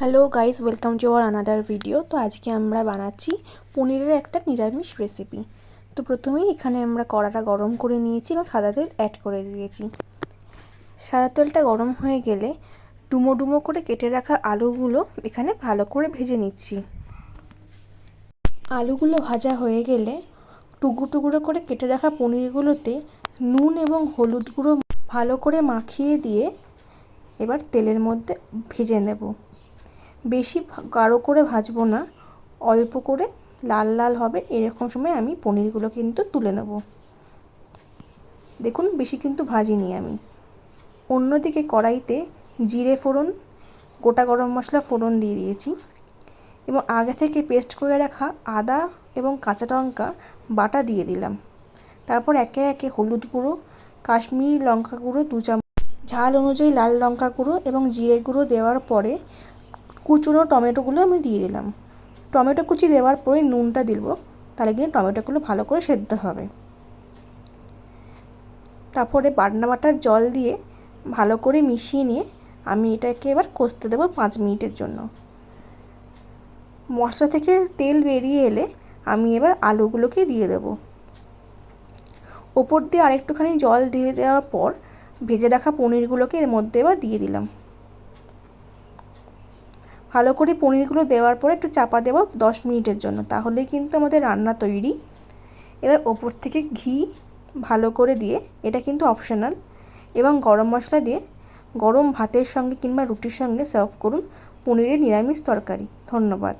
Hello guys welcome to our another video তো আজকে আমরা বানাচ্ছি পনিরের একটা নিরামিষ রেসিপি তো প্রথমেই এখানে আমরা কড়াটা গরম করে নিয়েছি এবং সাদা তেল অ্যাড করে দিয়েছি। সাদা তেলটা গরম হয়ে গেলে ডুমো ডুমো করে কেটে রাখা আলুগুলো এখানে ভালো করে ভেজে নিচ্ছি। আলুগুলো ভাজা হয়ে গেলে টুকরো টুকরো করে কেটে রাখা পনিরগুলোতে নুন এবং হলুদ গুঁড়ো ভালো করে মাখিয়ে দিয়ে এবার তেলের মধ্যে ভেজে নেব। বেশি গাঢ় করে ভাজবো না, অল্প করে লাল লাল হবে, এরকম সময় আমি পনিরগুলো কিন্তু তুলে নেব। দেখুন, বেশি কিন্তু ভাজিনি আমি। অন্যদিকে কড়াইতে জিরে ফোড়ন, গোটা গরম মশলা ফোড়ন দিয়ে দিয়েছি। এবং আগে থেকে পেস্ট করে রাখা আদা এবং কাঁচা লঙ্কা বাটা দিয়ে দিলাম। তারপর একে একে হলুদ গুঁড়ো, কাশ্মীরি লঙ্কা গুঁড়ো দু চামচ। ঝাল অনুযায়ী লাল লঙ্কা গুঁড়ো এবং জিরে গুঁড়ো দেওয়ার পরে কুচুনো টমেটোগুলো আমি দিয়ে দিলাম। টমেটো কুচি দেওয়ার পরে নুনটা দিব তাহলে কিন্তু টমেটোগুলো ভালো করে সেদ্ধ হবে। তারপরে বাটনা বাটার জল দিয়ে ভালো করে মিশিয়ে নিয়ে আমি এটাকে এবার কষতে দেবো পাঁচ মিনিটের জন্য। মশলা থেকে তেল বেরিয়ে এলে আমি এবার আলুগুলোকে দিয়ে দেব। ওপর দিয়ে আরেকটুখানি জল দিয়ে দেওয়ার পর ভেজে রাখা পনিরগুলোকে এর মধ্যে এবার দিয়ে দিলাম। ভালো করে পনিরগুলো দেওয়ার পরে একটু চাপা দেবো দশ মিনিটের জন্য তাহলে কিন্তু আমাদের রান্না তৈরি। এবার ওপর থেকে ঘি ভালো করে দিয়ে, এটা কিন্তু অপশনাল এবং গরম মশলা দিয়ে গরম ভাতের সঙ্গে কিংবা রুটির সঙ্গে সার্ভ করুন পনিরের নিরামিষ তরকারি। ধন্যবাদ।